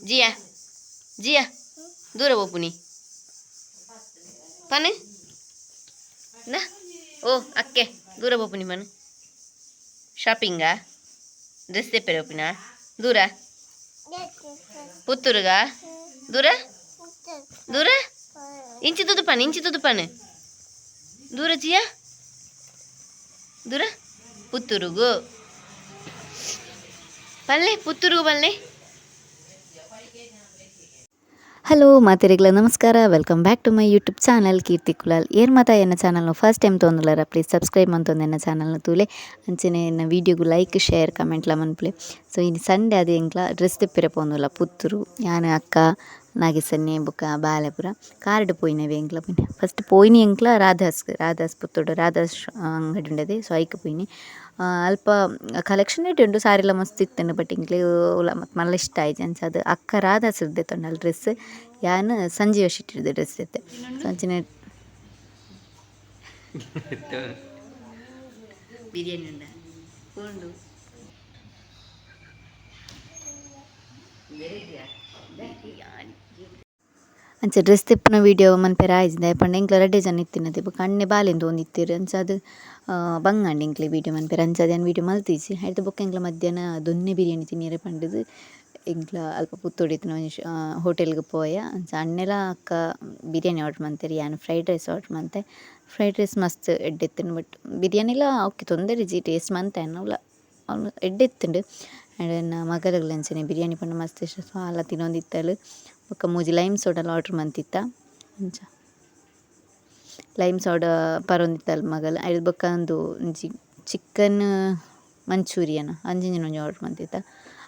ಜಿಯಾ ಜಿಯಾ ದೂರ ಹೋಪುನಿ ಪನ್ ನಾ ಓ ಅಕ್ಕೆ ದೂರ ಹೋಪುನಿ ಪನ್ ಶಾಪಿಂಗಾ ಡ್ರೆಸ್ ತೆಪ್ಪರೆ ಹೋಪಿನ ದೂರ ಪುತ್ತೂರುಗಾ ದೂರ ದೂರ ಇಂಚಿ ತುದು ಪನ್ ಇಂಚಿ ತುದು ಪನ್ ದೂರ ಜಿಯಾ ದೂರ ಪುತ್ತೂರುಗು ಬಲ್ಲೆ ಪುತ್ತೂರುಗು ಬಲ್ಲೆ ಹಲೋ ಮಾತೆರೆಗ್ಲ ನಮಸ್ಕಾರ. Welcome back to my YouTube channel Keerthi Kulal. Air ಮಾತ, ಎನ್ನ ಚಾನಲ್ನ ಫಸ್ಟ್ ಟೈಮ್ ತೊಂದುಲರ ಪ್ಲೀಸ್ ಸಬ್ಸ್ಕ್ರೈಬ್ ಮಂತೊಂದು ಎನ್ನ ಚಾನಲ್ನ ತೂಲೆ ಅಂಚನೆ ಎನ್ನ ವೀಡಿಯೋಗೂ ಲೈಕ್ ಶೇರ್ ಕಮೆಂಟ್ಲ ಮನ್ಪುಲೆ ಸೊ ಇನ್ನು ಸಂಡೇ ಅದು ಎಂಕ್ಲ ಡ್ರೆಸ್ ತೆಪ್ಪಿರ ಪೋಂದುಲ್ಲ ಪುತ್ತೂರು, ಯಾನ, ಅಕ್ಕ ನಾಗೇಸನ್ನೆ ಬೊಕ ಬಾಲೆಪುರ ಕಾರ್ಡ್ ಪೋಯಿನವೆ ಎಂಕ್ಲ ಪೋಯಿನಿ. ಫಸ್ಟ್ ಪೋಯಿನಿ ಎಂಕ್ಲ ರಾಧಾಸ್ ರಾಧಾಸ್ ಪುತ್ತೂರು ರಾಧಾಸ್ ಅಂಗಡಿ ಉಂಡದೆ ಸೊ ಐಕ್ ಪೋಯಿನಿ. ಆ, ಅಲ್ಪ ಕಲೆಕ್ಷನ್ ಇಟ್ಟು ಉಂಡು ಸಾರಿ ಎಲ್ಲ ಮಸ್ತ್ ಇತ್ತಂಡು ಬಟ್ ಇಂಕ್ಲೆ ಮತ್ತು ಮಲ್ಲ ಇಷ್ಟ ಆಯ್ತು. ಅನ್ಸದು ಅಕ್ಕ ರಾಧಾಸ್ ಇರ್ದೆ ತೊಂಡಲ್ ಡ್ರೆಸ್ ಯಾನ್ ಸಂಜೀವ ಶೆಟ್ಟಿರ್ದೆ ಡ್ರೆಸ್ ಇತ್ತೆ. ಸೊ ಅಂಚಿನ ಬಿರಿಯಾನಿ ಉಂಡ. ಉಂಡು. ಅಂಚ ಡ್ರೆಸ್ ತಿಪ್ಪುನ ವೀಡಿಯೋ ಮನ್ಪೆರ ಆಯ್ಜಿಂದ ಪಂಡ ಎಂಕ್ಲ ರಡ್ಡೆ ಜನ ಇತ್ತಿನದೆ ಬೊಕ ಅಣ್ಣೆ ಬಾಲೆಂದು ಒಂದು ಇತ್ತಿರು ಅಂಚ ಅದು ಬಂಗಂಡು ಎಂಕ್ಲೆ ವೀಡಿಯೋ ಮನ್ಪೆರ ಅಂಚ ಅದೇನು ವೀಡಿಯೋ ಮಲ್ತೀಸಿ ಆಯ್ತು ಬೊಕ ಎಂಕ್ಲ ಮಧ್ಯಾಹ್ನ ದೊನ್ನೆ ಬಿರಿಯಾನಿ ತಿನ್ನೀರೆ ಪಂಡದು ಎಂಕ್ಲ ಅಲ್ಪ ಪುತ್ತೂಡಿತ್ತಿನ ಹೋಟೆಲ್ಗೆ ಪೋಯ. ಅಂಚ ಅಣ್ಣೆಲ ಅಕ್ಕ ಬಿರಿಯಾನಿ ಆರ್ಡ್ರ್ ಮಂತೆರಿ ಯಾನು ಫ್ರೈಡ್ ರೈಸ್ ಆರ್ಡ್ರ್ ಮಂತೆ ಫ್ರೈಡ್ ರೈಸ್ ಮಸ್ತ್ ಎಡ್ಡೆತ್ತಿನ ಬಟ್ ಬಿರಿಯಾನಿಲ ಓಕೆ ತೊಂದರೆ ಜಿ ಟೇಸ್ಟ್ ಅನ್ನೋಲ್ಲ. ಅವ್ನು ಎಡ್ಡೆತ್ತುಂಡು ಆ್ಯಂಡ್ ನನ್ನ ಮಗಲಿಗೆ ಅಂಚನೆ ಬಿರಿಯಾನಿ ಪಂಡ ಮಸ್ತ್ ಇಷ್ಟ. ಸೊ ಬೊಕ್ಕ ಮೂಜಿ ಲೈಮ್ సోడా ಆರ್ಡ್ರ್ ಮಂತಿತ್ತ ಅಂಚ ಲೈಮ್ ಸೋಡಾ ಪರೊಂದಿತ್ತಲ್ ಮಗಲ್ ಐದು ಬೊಕ್ಕ ಒಂದು ಒಂಜಿ ಚಿಕನ್ ಮಂಚೂರಿಯನ್ ಅಂಜಿಂಜಿನ ಒಂಜಿ ಆರ್ಡ್ರ್ ಮಂತಿತ್ತ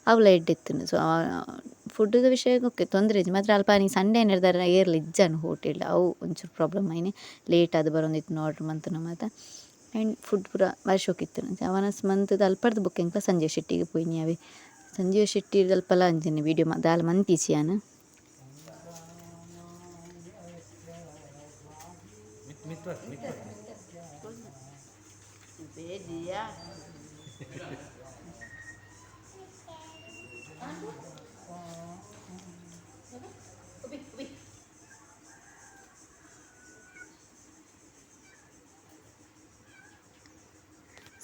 ಅವಲ ಎಡ್ಡೆತ್ತುಂಡು ಸೊ ದ ವಿಷಯಕ್ಕೆ ಓಕೆ ತೊಂದರೆ ಇಜ್ಜಿ ಮಾತ್ರ ಅಲ್ಪ ನೀ ಸಂಡೇ ನಿರ್ಧಾರ ಏರ್ಲ ಇಜ್ಜಾನು ಹೋಟೆಲ್ ಅವು ಒಂಚೂರು ಪ್ರಾಬ್ಲಮ್ ಆಯ್ನೆ ಲೇಟ್ ಅದು ಬರೋಂದಿತ್ತು ಆರ್ಡ್ರ್ ಮಂತನ ಮಾತ ಆ್ಯಂಡ್ ಫುಡ್ ಪೂರ ವರ್ಷೋಕಿತ್ತು ಅವನಸ್ ಮಂತದ ಅಲ್ಪಡ್ದು ಬುಕ್ ಸಂಜೀವ್ ಶೆಟ್ಟಿಗೆ ಪೋಯ್ನಿ ಅವೆ ಸಂಜೀವ್ ಶೆಟ್ಟಿ ಅಲ್ಪಲ್ಲ ಅಂಜನೆ ವೀಡಿಯೋ ದಾಲ ಮಂತೀಸಿ ಬೇಜಿಯಾ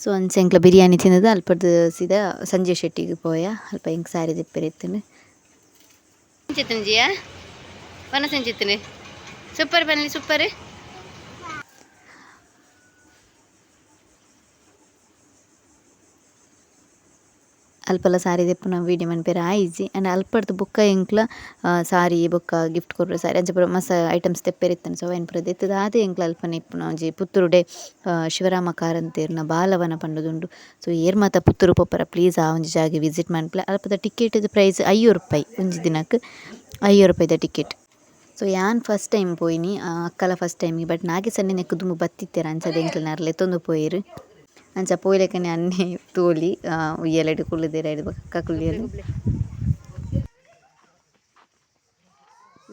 ಸೊ ಅಂಚೆ ಎಂಕ್ಲ ಬಿರಿಯಾನಿ ತಿನ್ನದು ಅಲ್ಪದ ಸೀದಾ ಸಂಜಯ್ ಶೆಟ್ಟಿಗೆ ಪೋಯ ಅಲ್ಪ ಎಂಕ್ ಸಾರಿ ದಿಪ್ಪೆರಿತ್ತನು ಚಿತ್ತನ ಜಿಯಾ ಬನ್ನ ಚಿತ್ತನೆ ಸೂಪರ್ ಬನ್ನಿ ಸೂಪರ್ ಅಲ್ಪಲ ಸಾರಿ ದೆಪ್ಪುನ ವೀಡಿಯೋ ಮನ್ಪೆರ ಆಯಿಜಿ ಆ್ಯಂಡ್ ಅಲ್ಪಡ್ದು ಬುಕ್ಕ ಎಂಕ್ಲ ಸಾರಿ ಬೊಕ್ಕ ಗಿಫ್ಟ್ ಕೊರ್ರೆ ಸಾರಿ ಅಂಚ ಪೂರ ಮಸ ಐಟಮ್ಸ್ ತೆಪ್ಪೆರಿತ್ತನು ಸೊ ಅವೆನ್ ಪೂರ ದೆತ್ತದ? ಎಂಕ್ಲ ಅಲ್ಪನೆ ಇಪ್ಪುನ ಒಂಜಿ ಪುತ್ತೂರುಡೆ ಶಿವರಾಮ ಕಾರಂತೇರ್ನ ಬಾಲವನ ಪಂಡುದುಂಡು. ಸೊ ಏರ್ ಮಾತ ಪುತ್ತೂರು ಪೊಪ್ಪರ ಪ್ಲೀಸ್ ಆ ಒಂಜಿ ಜಾಗೆ ವಿಸಿಟ್ ಮನ್ಪುಲ ಅಲ್ಪದ ಟಿಕೆಟ್ ಪ್ರೈಸ್ ಐವತ್ತು ರೂಪಾಯಿ ಒಂಜಿ ದಿನಕ್ಕೆ ಐಯೋ ರೂಪಾಯಿದ ಟಿಕೆಟ್ ಸೊ ಯಾನ್ ಫಸ್ಟ್ ಟೈಮ್ ಪೋಯಿನಿ ಅಕ್ಕಲ ಫಸ್ಟ್ ಟೈಮಿಗೆ ಬಟ್ ನಾಗೆ ಸಣ್ಣ ನೆಕ್ಕು ತುಂಬ ಬತ್ತಿತ್ತೆ ಅಂಚದ ಎಂಕ್ಲ ನರ್ಲೆ ತೊಂದು ಪೋಯಿರು. ಅಂಚ ಪೋಯ್ಲೆಕನೆ ಅನ್ನೆ ತೋಲಿ ಆ, ಉಯ್ಯಲೆಡ್ ಕುಲ್ಲುದೆರ ಇದು ಅಕ್ಕ ಕುಲ್ಲಿಯಲು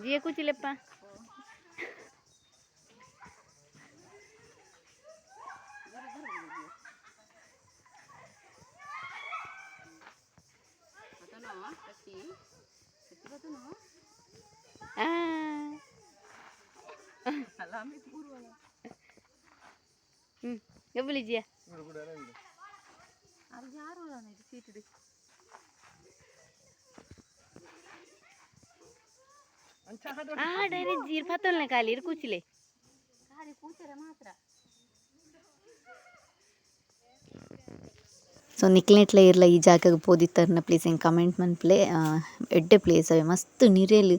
ಜಿಯ ಕೂಚಿಲೆಪ್ಪ ಆ. അത് ഞാറുള്ളതാണ് ഇത് സീറ്റിട് జీర్పాతో కాలి కూర్చులే కాలి కూర్చులే మాత్రం ಸೊ ನಿಕ್ಲೆಟ್ಲೆ ಇರ್ಲ, ಈ ಜಾಗಗ್ ಪೋದಿತ್ತರ್ನ ಪ್ಲೇಸ್ ಹಿಂಗೆ ಕಮೆಂಟ್ ಮನ್ಪ್ಲೆ ಎಡ್ಡೆ ಪ್ಲೇಸ್ ಅವೆ, ಮಸ್ತ್ ನಿರೇಲಿ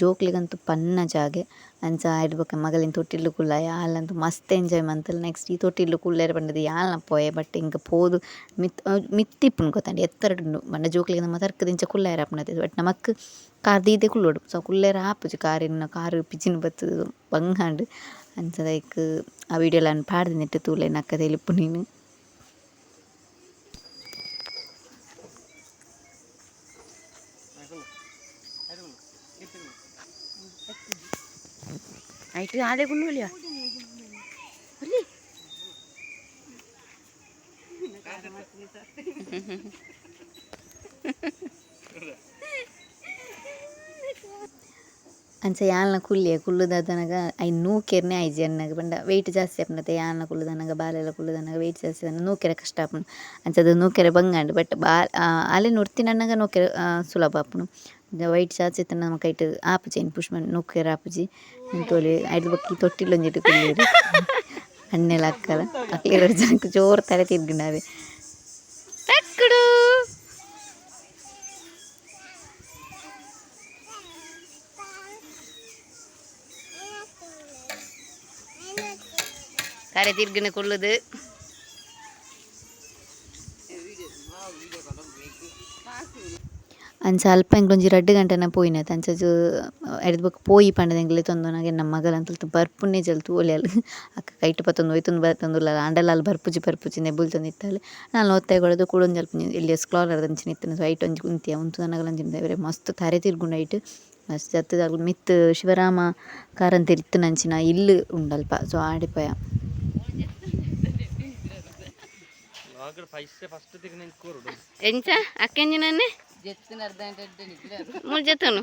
ಜೋಕ್ಲಿಗಂತೂ ಪನ್ನ ಜಾಗೆ. ಅಂಚ ಇರ್ಬೇಕು ಮಗಲಿನ ತೊಟ್ಟಿಲು ಕುಲ್ಲ ಯಾಲಂತೂ ಮಸ್ತ್ ಎಂಜಾಯ್ ಮಂತಲ್ಲಿ ನೆಕ್ಸ್ಟ್ ಈ ತೊಟ್ಟಿಲು ಕುಲ್ಲೇರ್ ಬಂದದ್ದು ಯಾಲ್ನ ಪೋಯೆ ಬಟ್ ಹಿಂಗೆ ಪೋದು. ಮಿತ್ ಮಿತ್ತಿಪ್ಪುನ್ ಗೊತ್ತಂಡಿ ಎತ್ತರಡು ಪಂಡ ಜೋಕ್ಲಿಗೆ ನಮ್ಮ ತರ್ಕದಿಂಚ ಕುಲ್ಲಾರ ಆಪನದು ಬಟ್ ನಮಕ್ ಕಾರ್ ದೀದೆ ಕುಲ್ಲೋಡು ಸೊ ಕುಲ್ಲೇರ ಆಪುಜಿ ಕಾರಿನ, ಕಾರು ಪಿಜಿನ್ ಬತ್ತದು, ಬಂಗಾಂಡು. ಅಂಚ ಲೈಕ್, ಆ ವಿಡಿಯೋಲನ್ನು ಪಾಡ್ದು ನೆಟ್ಟು ತೂಲೆ ನಕ್ಕ ತೆಲಿಪ್ಪು ನೀನು. हेरुनु कि त नि आइत ಅಂಚ ಯಾಲ್ನ ಕುಲ್ಲಿಯ ಕುಲ್ಲುದಾದನಗ ಐ ನೂಕೆರ್ನೆ ಆಯ್ಜಿ ಅನ್ನಗ ಪಂಡ ವೆಯ್ಟ್ ಜಾಸ್ತಿ ಆಪುಂಡತೆ, ಯಾಲ್ನ ಕುಲ್ಲುದನಗ ಬಾಲೆಲ ಕುಲ್ಲುದನಗ ವೆಯ್ಟ್ ಜಾಸ್ತಿ ಆಪುಂಡು ನೂಕೆರೆ ಕಷ್ಟ ಆಪುಂಡು. ಅಂಚ ಅದು ನೂಕೆರೆ ಬಂಗಾಂಡ್ ಬಟ್ ಬಾ ಅಲೆ ನೊಡ್ತಿನನ್ನಗ ನೂಕೆರೆ ಸುಲಭ ಆಪುಂಡು. ವೈಟ್ ಜಾಸ್ತಿ ಇತ್ತನ ನಮಕ್ ಐಟ್ ಆಪುಜಿ ಪುಷ್ ಮಾಡಿ ನೂಕೆರೆ ಆಪುಜಿ. ಎಂತೋಲಿ ಐದು ಬಕ್ಕಿ ತೊಟ್ಟಿಲೊಂಜಿಟ್ಟು ಕುಲ್ಲಿರು ಅಣ್ಣೆಲ ಅಕ್ಕಲ ಅಕ್ಲೆರ ಜನಕ್ಕೆ ಜೋರ್ ತಲೆ ತಿರ್ಗಿಂಡಾವೆ. ತಕ್ಕಡು ತಲೆ ತಿರ್ಗಿನ ಕೊಲ್ಲುದು ಅಂಚ ಅಲ್ಪ ಎಂಕ್ಲೊಂಜಿ ರಡ್ಡ್ ಗಂಟೆನ ಪೋಯಿನತ್ ಅಂಚ ಎಡ್ದು ಬೊಕ ಪೋಯಿ ಪಂಡದೆಂಕ್ಲೆ ತೊಂದೊನಗ ಎನ್ನ ಮಗಲಂತಲ್ತು ಬರ್ಪುನ್ನೆ ಜಲ್ತು ಓಲೆಲ್ ಅಕ್ಕ ಕೈಟ್ ಪತ್ತೊಂದು ಒಯ್ತೊಂದು ಬರ್ತೊಂದುಲ್ಲ ಅಂಡಲ ಅಲ್ಲಿ ಬರ್ಪುಜಿ ಬರ್ಪುಜಿ ನೆಬ್ಬುಲ್ತೊಂದು ಇತ್ತಲೆ ನಾನು ಒತ್ತಾಯ ಕೊಡೋದು ಕೂಡೊಂದು ಜಲ್ಪ ಇಲ್ಲಿ ಸ್ಕ್ಲಾಲರ್ ದಂಚಿನ ಇತ್ತನ ಸೊ ಐಟ್ ಒಂಜಿ ಕುಂತಿಯ ಉಂತು ನನಗಲಂಚಿನ ಬೇರೆ ಮಸ್ತ್ ತರೆ ತಿರ್ಗುಂಡು ಐಟ್ ಮಸ್ತ್ ಜತ್ತದ ಮಿತ್ ಶಿವರಾಮ ಕಾರಂತೆರ್ ಇತ್ತನಂಚಿನ ಇಲ್ಲು ಉಂಡಲ್ಪ ಸೊ ಆಡಿಪಯ ಎಂಚ ಅಕ್ಕೆಂಜಿನನ್ನೇ ಮೂರು ಜತನು?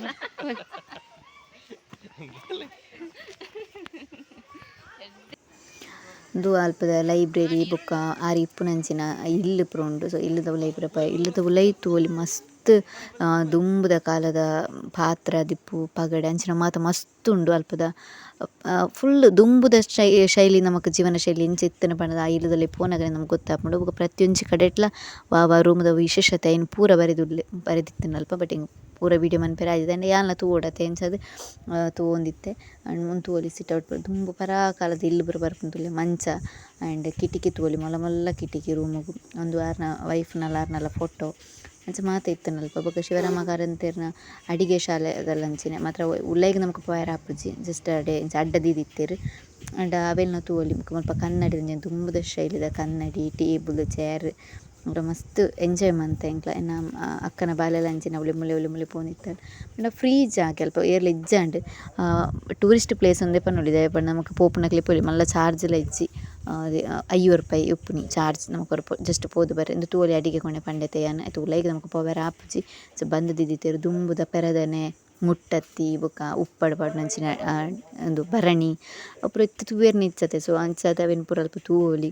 ಇಂದು ಅಲ್ಪದ ಲೈಬ್ರರಿ ಬೊಕ್ಕ ಆರ್ ಇಪ್ಪುನಂಚಿನ ಇಲ್ಲು ಪೂರ ಉಂಡು ಸೊ ಇಲ್ಲದ ಲೈಬ್ರರಿ ಪೈ ಇಲ್ಲುದ ಉಲೈತು ಒಲಿ ಮಸ್ತ್. ಆ, ದುಂಬುದ ಕಾಲದ ಪಾತ್ರ ದಿಪ್ಪು ಪಗಡೆ ಅಂಚಿನ ಮಾತ ಮಸ್ತ್ ಉಂಡು ಅಲ್ಪದ. ಫುಲ್ ದುಂಬುದ ಶೈ ಶೈಲಿ ನಮಕ್ ಜೀವನ ಶೈಲಿ ಇಂಚ ಇತ್ತನ ಪಂಡದ ಆ ಇಲ್ಲದಲ್ಲಿ ಪೋನಗನೆ ನಮ್ಗೆ ಗೊತ್ತಾಪುಂಡು. ಬೊಕ ಪ್ರತಿಯೊಂಜಿ ಕಡೆಟ್ಲ ವಾ ರೂಮದ ವಿಶೇಷತೆ ಏನು ಪೂರ ಬರೆದುಲ್ಲೆ ಬರೆದಿತ್ತನಲ್ಪ ಬಟ್ ಹಿಂಗೆ ಪೂರ ವೀಡಿಯೋ ಮನ್ಪೆರ ಆದಿದೆ ಅಂಡ್ ಯಾನ್ಲ ತೂವೋಡತೆ ಎಂಚದು ತೂವೊಂದಿತ್ತೆ. ಮುಂತು ತೂವೊಲಿ ಸಿಟ್ ಔಟ್ ದುಂಬು ಪರಾ ಕಾಲದ ಇಲ್ಲು ಬರ ಬರ್ಪುಂತುಲ್ಲೆ ಮಂಚ ಆ್ಯಂಡ್ ಕಿಟಿಕಿ ತೂವೊಲಿ ಮೊಲ ಮೊಲ್ಲ ಕಿಟಿಕಿ ರೂಮುಗು ಒಂದು ಆರ್ನ ವೈಫ್ನಲ ಆರ್ನಲ ಫೋಟೋ ಅಂಚ ಮಾತ ಇತ್ತನಲ್ಪ ಬೊಕ ಶಿವರಾಮ ಕಾರಂತೆರ್ನ ಅಡಿಗೆ ಶಾಲೆದಲ್ಲಂಚಿನ ಮಾತ್ರ ಉಳ್ಳೈಗ್ ನಮಕ್ ಪೋಯರ ಆಪುಜಿ ಜಸ್ಟ್ ಅಡೆ ಇಂಚ ಅಡ್ಡ ದೀದಿತ್ತೆರ್ ಅಂಡ್ ಅವೆಲ್ನ ತೂವೊಲಿ ಮುಲ್ಪ ಮುಲ್ಪ ಕನ್ನಡಿ ಒಂಜಿ ದುಂಬುದ ಶೈಲಿದ ಕನ್ನಡಿ ಟೇಬಲ್ ಚೇರ್ ಪೂರ ಮಸ್ತ್ ಎಂಜಾಯ್ ಮಂತ ಎಂಕ್ಲ ಎನ್ನ ಆ, ಅಕ್ಕನ ಬಾಲ್ಯಲ ಅಂಚಿನ ಅವಳಿ ಮುಲೆ ಉಲೆ ಮುಲೆ ಪೋನಿತ್ತಲ್ ಪಂಡ ಫ್ರೀ ಜಾಗ ಅಲ್ಪ ಏರ್ಲ ಇಜ್ಜಾಂಡ್ ಟೂರಿಸ್ಟ್ ಪ್ಲೇಸ್ ಒಂದೇ ಪನ್ನೊಲಿದೆ ಪಂಡ ನಮಕ್ ಪೋಪುನಕ್ಲೆ ಪೊಲಿ ಮಲ್ಲ ಚಾರ್ಜ್ಲ ಇಜ್ಜಿ ಆ, ಪೈ ಐವತ್ತು ചാർജ് ಒರ ಜಸ್ಟ್ ಪೋದು ಬರೆ ಇಂದು ತೂವೊಲಿ ಅಡಿಗೆ ಕೊಂಡೆ ಪಂಡೆತೆಯನ್ ಐತು ಉಲೈಗ್ ನಮಕ್ ಪೋವೆರ ಆಪುಜಿ ಬಂದ್ ದಿದಿತೆರ್ ದುಂಬುದ ಪೆರದನೆ ಮುಟ್ಟತ್ತಿ ಬೊಕ ಉಪ್ಪಡ್ ಪಡ್ನಂಚಿನ ಉಂದು ಭರಣಿ ಅಪುರ ಇತ್ತು ತೂವೆರ್ನ ಇಚ್ಚತೆ ಸೊ ಅಂಚದ ಅವೆನ್ ಪೂರ ಅಲ್ಪ ತೂವೊಲಿ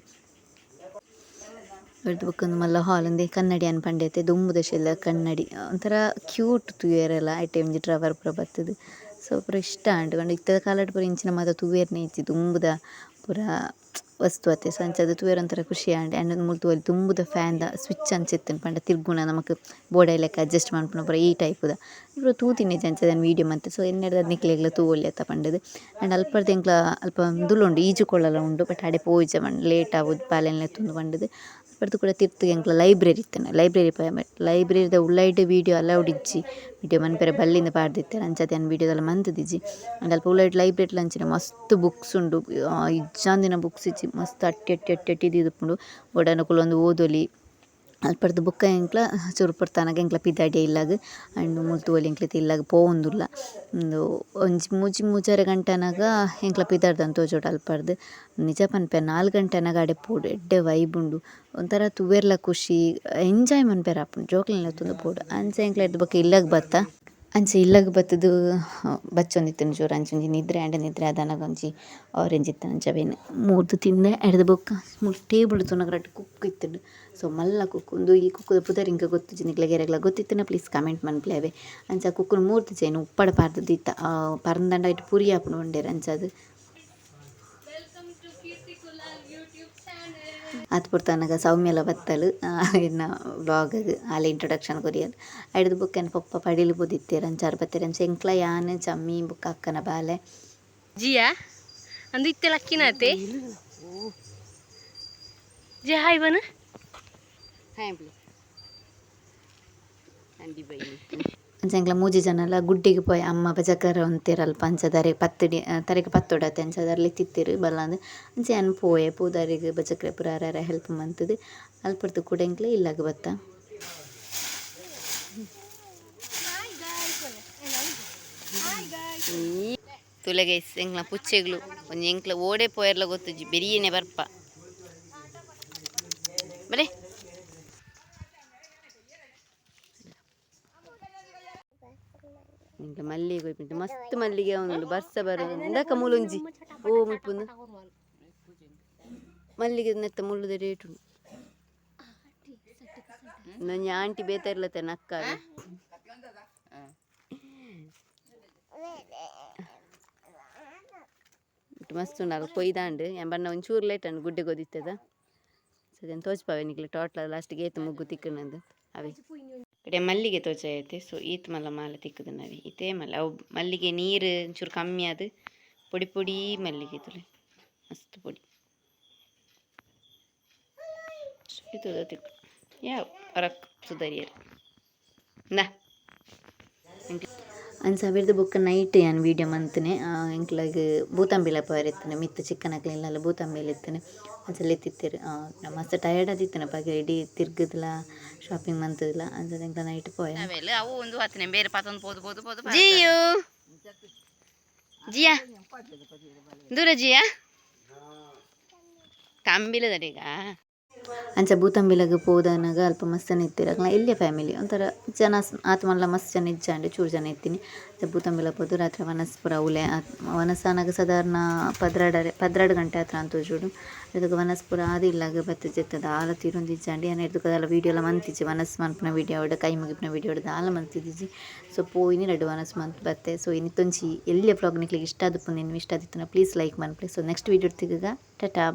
ಬೊಕೊಂದು ಮಲ್ಲ ಹಾಲ್ ಉಂದೆ ಕನ್ನಡಿ ಅನ್ ಪಂಡೈತೆ ದುಂಬುದ ಶೆಲ್ಲ ಕನ್ನಡಿ ಒಂಥರ ಕ್ಯೂಟ್ ತೂಯೆರೆಲ್ಲ ಐಟೆ ಒಂಜಿ ಡ್ರವರ್ ಪೂರ ಬತ್ತುದು. ಸೊ ಪೂರ ಇಷ್ಟ ಆಂಡ್ ಪಂಡ ಇತ್ತದ ಕಾಲಡ್ ಪೂರ ಇಂಚಿನ ಮಾತ ತೂವೆರ್ನೆ ಇಜ್ಜಿ ದುಂಬುದ ಪೂರ ವಸ್ತು ಅತ್ತೆ ಸೊ ಅಂಚ ಅದು ತೂವೆರ್ ಖುಷಿ ಆಂಡ್ ಆ್ಯಂಡ್ ಮುಲ್ತು ಅಲ್ಲಿ ತುಂಬುದ ದ ಸ್ವಿಚ್ ಅಂಚಿತ್ತೇನೆ ಪಂಡ. ತಿರ್ಗುಣ ನಮಕ್ ಲೆಕ್ಕ ಅಡ್ಜಸ್ಟ್ ಮನ್ಪುನ ಪೂರ ಈ ಟೈಪುದ ಪೂರ ತೂತಿನಿ ಅಂಚದನ್ ವೀಡಿಯೋ ಮತ್ತೆ ಸೊ ಎನ್ನೆಡ್ದ ನಿಕ್ಲೆಗ್ಲ ತೂವೊಲಿ ಅತ್ತ ಪಂಡದು. ಆ್ಯಂಡ್ ಅಲ್ಪರ್ದು ಎಂಕ್ಲ ಅಲ್ಪ ದುಲುಂಡು ಈಜುಕೊಳ್ಳಲ ಉಂಡು ಬಟ್ ಅಡೆ ಪೋಯಿಜ ಪಂಡ ಲೇಟ್ ಆವುದ್ ಎತ್ತುಂಡು ಪಂಡದು. ಬರ್ದು ಕೂಡ ತಿರ್ತು ಎಂಕ್ಲ ಲೈಬ್ರರಿ ಇತ್ತೇನೆ. ಲೈಬ್ರರಿ ಪೋಯ ಲೈಬ್ರೆರಿದ ಉಳ್ಳಾಯ್ಡ್ ವೀಡಿಯೋ ಅಲೌಡ್ ಇಜ್ಜಿ ವಿಡಿಯೋ ಮನ್ಪೆರೆ ಬಲ್ಲಿಂದ ಪಾಡ್ದಿತ್ತೆ. ಅಂಚಾತಿ ಅನ್ ವೀಡಿಯೋದಲ್ಲ ಮಂತದಿಜ್ಜಿ. ಅಲ್ಪ ಉಳ್ಳೈಡ್ ಲೈಬ್ರರಿ ಅಂಚಿನ ಮಸ್ತ್ ಬುಕ್ಸ್ ಉಂಡು. ಇಜ್ಜಾಂದಿನ ಬುಕ್ಸ್ ಇಜ್ಜಿ. ಮಸ್ತ್ ಅಟ್ಟಿ ಅಟ್ಟಿ ಅಟ್ಟಿ ಅಟ್ಟಿ ದಿದುಪ್ಪುಂಡು ಒಡನ ಓದೊಲಿ. ಅಲ್ಪರ್ದು ಬುಕ್ಕ ಎಂಕ್ಲ ಚೂರು ಪಡ್ತಾನಾಗ ಎಂಕ್ಲ ಪಿದಾಡಿ ಇಲ್ಲಗ್, ಅಂಡ್ ಮುಲ್ತು ಒಲಿ ಎಂಕ್ಲೆತ ಇಲ್ಲಾಗ ಪೋವೊಂದುಲ್ಲ. ಉಂದು ಒಂಜಿ ಮೂಜಿ ಮೂಜರೆ ಗಂಟೆನಗ ಎಂಕ್ಲ ಪಿದಾಡ್ದಂತ ತೋಜೋಡು ಅಲ್ಪರ್ದು ನಿಜ ಪನ್ಪೆ ನಾಲ್ ಗಂಟೆನಗ ಆಡೆ ಪೋಡು, ಎಡ್ಡೆ ವೈಬ್ ಉಂಡು ಒಂಥರ ತೂವೆರ್ಲ ಖುಷಿ ಎಂಜಾಯ್ ಮನ್ಪೆರ ಆಪುಂಡು ಜೋಕ್ಲೆನ ತೂಂಡ ಪೋಡು. ಅಂಚ ಎಂಕ್ಲ ಎಡ್ದು ಬೊಕ ಇಲ್ಲಗ್ ಬತ್ತ? ಅಂಚೆ ಬತ್ತುದು ಬಚ್ಚೊಂದು ಬಚ್ಚೊಂದಿತ್ತನು ಜೋರು ಅಂಚೊಂಜಿ, ನಿದ್ರೆ ಆಂಡ ನಿದ್ರೆ ಅದನಾಗ ಒಂಜಿ ಆರೆಂಜ್ ಇತ್ತನ ಅಂಚವೇನು ಮೂರ್ದು ತಿಂದೆ ಎಡ್ದು ಬೊಕ್ಕ, ಮೂರು ಟೇಬಲ್ ತೂನಗ ರಡ್ಡು ಕುಕ್ಕು ಇತ್ತುಂಡು ಸೊ, ಮಲ್ಲ ಕುಕ್ಕು ಉಂದು ಈ ಕುಕ್ಕುದ ಪುದರ್ ಇಂಕ ಗೊತ್ತು ಜಿನಿಕ್ಲ ಗೆರೆಗ್ಲ ಗೊತ್ತಿತ್ತನ, ಪ್ಲೀಸ್ ಕಮೆಂಟ್ ಮನ್ಪ್ಲೇವೆ ಅಂಚ ಕುಕ್ಕುನ ಮೂರ್ತಿ ಜೇನು ಉಪ್ಪಡ ಪಾರ್ದದ್ದು ಇತ್ತ ಪರಂದಂಡ ಇಟ್ಟು ಪುರಿ ಆಪುಂಡು ಒಂಡೇರು ಅಂಚದು ಅದು. ಪುರ್ತನಗ ಸೌಮ್ಯಲ ಬತ್ತಲು ಇನ್ನ ಬ್ಲಾಗ್ ಆಲೆ ಇಂಟ್ರೊಡಕ್ಷನ್ ಕೊರಿಯಲ್ ಐಡ್ದು ಬುಕ್ ಏನು ಪಪ್ಪ ಪಡಿಲು ಬುದಿತ್ತೇರು ಅಂಚಾರ್ ಬತ್ತೇರು ಎಂಕ್ಲ ಯಾನ್ ಚಮ್ಮಿ ಬುಕ್ ಅಕ್ಕನ ಬಾಲೆ. ಜಿಯಾ? ಅಂದು ಇತ್ತೆ ಲಕ್ಕಿನಾತೆ ಜಿ ಹಾಯ್ ಬನ ಅಂಚ ಎಂಕ್ಲ ಮೂಜಿ ಜನಲ ಗುಡ್ಡೆಗ್ ಪೋಯ್ ಅಮ್ಮ ಬಜಕರ ಒಂತೆರಲ್ಪ ಅಂಚ ದರೆ ಪತ್ತಡಿ ತರೆಗೆ ಪತ್ತೊಡತೆ ಅಂಚ ಅದರಲ್ಲಿ ತಿತ್ತಿರು ಬಲ್ಲಾಂದು ಅಂಚ ಅನ್ ಪೋಯೆ, ಪೂದಾರಿಗೆ ಬಜಕ್ರೆ ಪುರಾರ ಹೆಲ್ಪ್ ಮಂತದು, ಅಲ್ಪರ್ದು ಕೂಡ ಎಂಕ್ಲೆ ಇಲ್ಲಾಗ ಬತ್ತ. ತುಲೆಗೈಸ್ ಎಂಕ್ಲ ಪುಚ್ಚೆಗ್ಲು ಒಂಜಿ ಎಂಕ್ಲ ಓಡೆ ಪೋಯರ್ಲ ಗೊತ್ತುಜಿ, ಬೆರಿಯನೆ ಬರ್ಪ. ನಿಂಗೆ ಮಲ್ಲಿಗೆ ಉಂಟು, ಮಸ್ತ್ ಮಲ್ಲಿಗೆ ಒಂದು ಬರ್ಸ ಬರ ಇಂದಾಕ ಮೂಲೊಂಜಿ. ಓ ಮುಲ್ಪುಂದು ಮಲ್ಲಿಗೆ ನೆತ್ತ ಮುಳ್ಳುದ ರೇಟ್ ಉಂಟು. ನನ್ನ ಆಂಟಿ ಬೇತ ಇರ್ಲತ್ತೆ ನಕ್ಕ ಮಸ್ತ್ ಉಂಡು ಅಲ್ಲಿ ಕೊಯ್ದಾಂಡು ಎಂಬಣ್ಣ ಒಂಚೂರು ಲೇಟ್ ಅಂಡು ಗುಡ್ಡೆ ಗೊದಿತ್ತದ? ಸದ್ಯನ್ ತೋಚ್ಪಾವೆ ನಿಕ್ಲೆ ಟೋಟ್ಲ ಲಾಸ್ಟಿಗೆ ಏತು ಮುಗ್ಗು ತಿಕ್ಕನಂದು ಅವೆ. ಕಡೆ ಮಲ್ಲಿಗೆ ತೋಚ ಐತೆ ಸೊ ಈತ್ ಮಲ್ಲ ಮಾಲೆ ತಿಕ್ಕದು ನಾವೆ ಇತೇ ಮಲ್ಲ ಅವು ಮಲ್ಲಿಗೆ ನೀರು ಒಂಚೂರು ಕಮ್ಮಿ ಅದು ಪೊಡಿ ಪೊಡಿ ಮಲ್ಲಿಗೆ ತುಲೆ ಮಸ್ತ್ ಪೊಡಿ ಇದು ತಿಕ್ಕು ಯಾವ ಹೊರಕ್ ಸುಧಾರಿಯರು ನಾ ಅಂಚ ಬಿರ್ದು ಬುಕ್ಕ ನೈಟ್ ಯಾನ್ ವೀಡಿಯೋ ಮಂತನೆ ಎಂಕ್ಲಾಗ್ ಬೂತಂಬಿಲ ಪವರ್ ಇತ್ತನೆ ಮಿತ್ತ ಚಿಕ್ಕನ ಕ್ಲೀನಲ್ಲ ಬೂತಂಬಿಲ ಇತ್ತನೆ ತಿತ್ತೆರ್ ಮಸ್ತ್ ಟಯರ್ಡ್ ಆದಿತ್ತಿನ ಬಗ್ಗೆ ಇಡೀ ತಿರ್ಗದ್ಲ ಶಾಪಿಂಗ್ ಮಂತದಿಲ್ಲ ಅಂಚದ ಎಂಕ್ಲ ನೈಟ್ ಪೋಯ? ಆಮೇಲೆ ಅವು ಒಂದು ಹತ್ತನೇ ಬೇರೆ ಪಾತೊಂದು ಪೋದು ಪೋದು ಪೋದು ಜಿಯು. ಜಿಯಾ. ದೂರ ಜಿಯಾ. ಕಂಬಿಲದರೀಗ ಅಂಚ ಬೂತಂಬಿಲಗ್ ಪೋದನಗ ಅಲ್ಪ ಮಸ್ತನ ಇತ್ತಿರಕ್ಲ ಇಲ್ಲಿಯ ಫ್ಯಾಮಿಲಿ ಒಂಥರ ಜನ ಆತ್ಮಲ್ಲ ಆತ್ ಮಲ್ಲ ಮಸ್ತ್ ಜನ ಇಜ್ಜಾಂಡೆ, ಚೂರು ಜನ ಇತ್ತೀನಿ. ಅಂಚ ಬೂತಂಬಿಲ ಪೋದು ರಾತ್ರಿ ವನಸ್ಪುರ ಉಲೆ ವನಸಾನಗ ಸಾಧಾರಣ ಪದ್ರಾಡರೆ, ಪದ್ರಾಡು ಗಂಟೆ ಹತ್ರ ಅಂತ ಚೂಡು ಅದಕ್ಕೆ ವನಸ್ಪುರ ಆದಿ ಇಲ್ಲಾಗ ಬತ್ತ ಜೆತ್ತದ, ಆಲ ತಿರುಂದು ಇಜ್ಜಾಂಡಿ. ಏನ ಇರ್ದುಕದಲ್ಲ ವೀಡಿಯೋ ಎಲ್ಲ ಮಂತಿಜಿ ವನಸ್ ಮನ್ಪುನ ವೀಡಿಯೋ ಆವಡ ಕೈ ಮುಗಿಪಿನ ವೀಡಿಯೋ ಆವಡ ಆಲ ಮಂತಿದ್ದಿಜಿ ಸೊ ಪೋಯಿನಿ ರೆಡ್ ವನಸ್ ಮಂತ್ ಬತ್ತೆ. ಸೊ ಇನ್ನಿತ್ತೊಂಜಿ ಎಲ್ಲಿಯ ವ್ಲಾಗ್ ನಿಕ್ಲಿಗೆ ಇಷ್ಟ ಆದಪ್ಪು ನಿನ್ನ ಇಷ್ಟ ಆದಿತ್ತು ಪ್ಲೀಸ್ ಲೈಕ್ ಮನ್ಪ್ಲಿ ಸೊ ನೆಕ್ಸ್ಟ್ ವೀಡಿಯೋ ತೆಗಗ ಟಟಾ